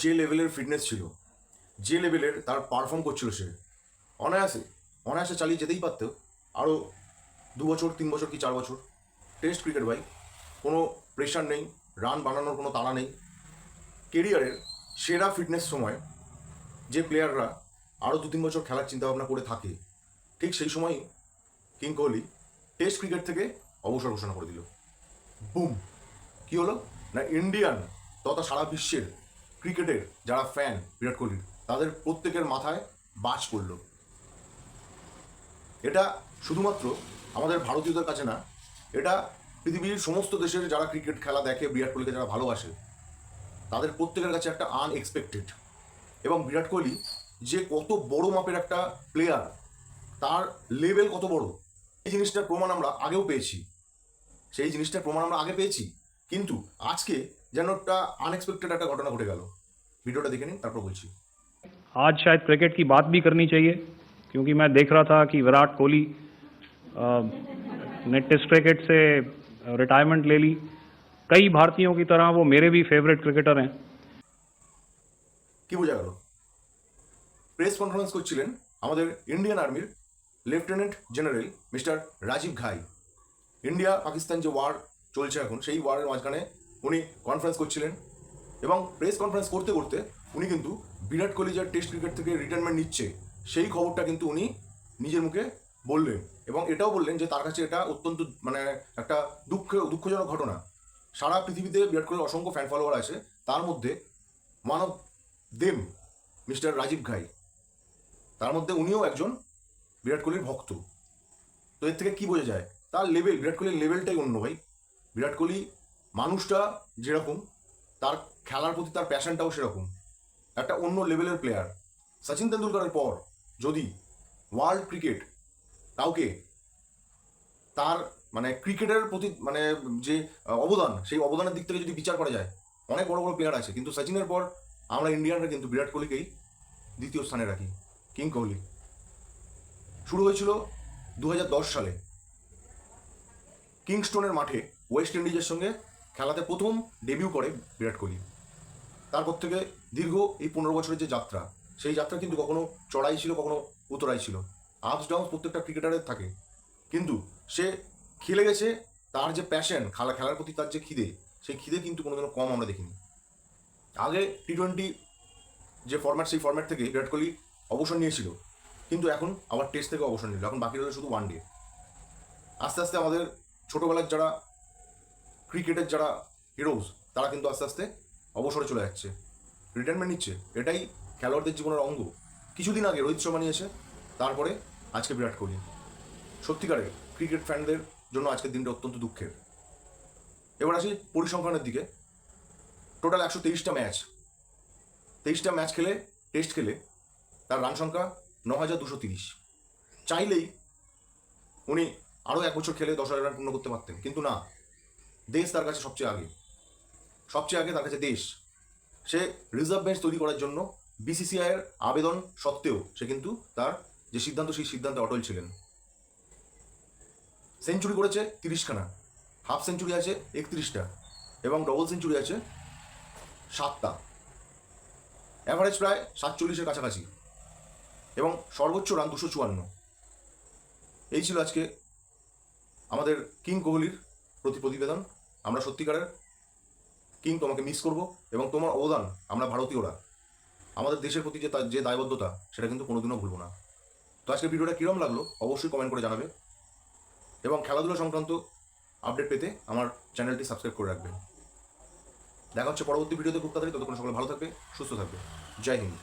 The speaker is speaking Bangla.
যে লেভেলের ফিটনেস ছিল, যে লেভেলের তার পারফর্ম করছিল সে। অনায়াসে অনায়াসে চালিয়ে যেতেই পারত। আরও দু বছর, তিন বছর কি চার বছর? টেস্ট ক্রিকেট ভাই, কোনো প্রেশার নেই রান বানানোর কোনো তাড়া নেই। কেরিয়ারের সেরা ফিটনেস সময় যে প্লেয়াররা আরও দু তিন বছর খেলার চিন্তাভাবনা করে থাকে, ঠিক সেই সময়ই কিং কোহলি টেস্ট ক্রিকেট থেকে অবসর ঘোষণা করে দিল। বুম কি হলো? না ইন্ডিয়ান তথা সারা বিশ্বের ক্রিকেটের যারা ফ্যান বিরাট কোহলির তাদের প্রত্যেকের মাথায় বাজ পড়ল। এটা শুধুমাত্র আমাদের ভারতীয়দের কাছে না, এটা পৃথিবীর সমস্ত দেশের যারা ক্রিকেট খেলা দেখে, বিরাট কোহলিকে যারা ভালোবাসে, তাদের প্রত্যেকের কাছে একটা আনএক্সপেক্টেড এবং বিরাট কোহলি যে কত বড় মাপের একটা প্লেয়ার তার লেভেল কত বড়, এই জিনিসটার প্রমাণ আমরা আগেও পেয়েছি। সেই জিনিসটার প্রমাণ আমরা আগে পেয়েছি। কিন্তু আজকে যেন একটা আনএক্সপেক্টেড একটা ঘটনা ঘটে গেল ভিডিওটা দেখে নিন তারপর বলছি आज शायद क्रिकेट की बात भी करनी चाहिए क्योंकि मैं देख रहा था कि विराट कोहली अ, ने टेस्ट क्रिकेट से रिटायरमेंट ले ली कई भारतीयों की तरह वो मेरे भी फेवरेट क्रिकेटर हैं কি বোঝা গেল প্রেস কনফারেন্স করছিলেন আমাদের ইন্ডিয়ান আর্মির lieutenant general mister Rajiv Ghai India Pakistan যে ওয়ার চলছে এখন সেই ওয়ারের মাঝখানে উনি কনফারেন্স করছিলেন এবং প্রেস কনফারেন্স করতে করতে উনি কিন্তু বিরাট কোহলি যার টেস্ট ক্রিকেট থেকে রিটায়ারমেন্ট নিচ্ছে, সেই খবরটা কিন্তু উনি নিজের মুখে বললেন এবং এটাও বললেন যে তার কাছে এটা অত্যন্ত মানে একটা দুঃখ, দুঃখজনক ঘটনা। সারা পৃথিবীতে বিরাট কোহলির অসংখ্য ফ্যান ফলোয়ার আছে, তার মধ্যে of them mister Rajiv Ghai. তার মধ্যে উনিও একজন বিরাট কোহলির ভক্ত। তো এর থেকে কি বোঝা যায়? তার লেভেল বিরাট কোহলির লেভেলটাই অন্য ভাই। বিরাট কোহলি মানুষটা যেরকম, তার খেলার প্রতি তার প্যাশনটাও সেরকম। একটা অন্য লেভেলের প্লেয়ার সচিন তেন্ডুলকরের পর যদি ওয়ার্ল্ড ক্রিকেট কাউকে তার মানে ক্রিকেটের প্রতি মানে যে অবদান, সেই অবদানের দিক থেকে যদি বিচার করা যায়, অনেক বড় বড় প্লেয়ার আছে। কিন্তু সচিনের পর আমরা ইন্ডিয়ানরা কিন্তু বিরাট কোহলিকেই দ্বিতীয় স্থানে রাখি কিং কোহলি শুরু হয়েছিল দু হাজার দশ সালে। কিংস্টোনের মাঠে ওয়েস্ট ইন্ডিজের সঙ্গে খেলাতে প্রথম ডেবিউ করে বিরাট কোহলি। তারপর থেকে দীর্ঘ এই পনেরো বছরের যে যাত্রা, সেই যাত্রা কিন্তু কখনো চড়াই ছিল, কখনো উতরাই ছিল। আপস ডাউন প্রত্যেকটা ক্রিকেটারের থাকে। কিন্তু সে খেলে গেছে তার যে প্যাশন খেলা, খেলার প্রতি তার যে খিদে, সেই খিদে কিন্তু কোনোদিনও কম আমরা দেখিনি। আগে টি টোয়েন্টি যে ফরম্যাট সেই ফরম্যাট থেকে বিরাট কোহলি অবসর নিয়েছিল। কিন্তু এখন আবার টেস্ট থেকে অবসর নিল। এখন বাকি রইল শুধু ওয়ান ডে আস্তে আস্তে আমাদের ছোটোবেলার যারা ক্রিকেটের যারা হিরোজ তারা কিন্তু আস্তে আস্তে অবসরে চলে যাচ্ছে। রিটায়ারমেন্ট নিচ্ছে। এটাই খেলোয়াড়দের জীবনের অঙ্গ। কিছুদিন আগে রোহিত শর্মা নিয়েছে তারপরে আজকে বিরাট কোহলি। সত্যিকারের ক্রিকেট ফ্যানদের জন্য আজকের দিনটা অত্যন্ত দুঃখের। এবার আসি পরিসংখ্যানের দিকে। টোটাল একশো তেইশটা ম্যাচ তেইশটা ম্যাচ খেলে টেস্ট খেলে তার রান সংখ্যা ন হাজার দুশো তিরিশ। চাইলেই উনি আরও এক বছর খেলে দশ হাজার রান পূর্ণ করতে পারতেন। কিন্তু না দেশ তার কাছে সবচেয়ে আগে। সবচেয়ে আগে তার কাছে দেশ। সে রিজার্ভ বেঞ্চ তৈরি করার জন্য বিসিসিআইয়ের আবেদন সত্ত্বেও সে কিন্তু তার যে সিদ্ধান্ত, সেই সিদ্ধান্তে অটল ছিলেন। সেঞ্চুরি করেছে তিরিশখানা। হাফ সেঞ্চুরি আছে একত্রিশটা এবং ডবল সেঞ্চুরি আছে সাতটা। অ্যাভারেজ প্রায় সাতচল্লিশের কাছাকাছি এবং সর্বোচ্চ রান দুশো চুয়ান্ন। এই ছিল আজকে আমাদের কিং কোহলির প্রতি প্রতিবেদন। আমরা সত্যিকারের কিং, তোমাকে মিস করব এবং তোমার অবদান আমরা ভারতীয়রা, আমাদের দেশের প্রতি যে যে দায়বদ্ধতা, সেটা কিন্তু কোনোদিনও ভুলবো না। তো আজকের ভিডিওটা কীরকম লাগল অবশ্যই কমেন্ট করে জানাবে এবং খেলাধুলা সংক্রান্ত আপডেট পেতে আমার চ্যানেলটি সাবস্ক্রাইব করে রাখবেন। দেখা হচ্ছে পরবর্তী ভিডিওতে, খুব তাড়াতাড়ি, ততক্ষণ সকলে ভালো থাকবে, সুস্থ থাকবে। জয় হিন্দ।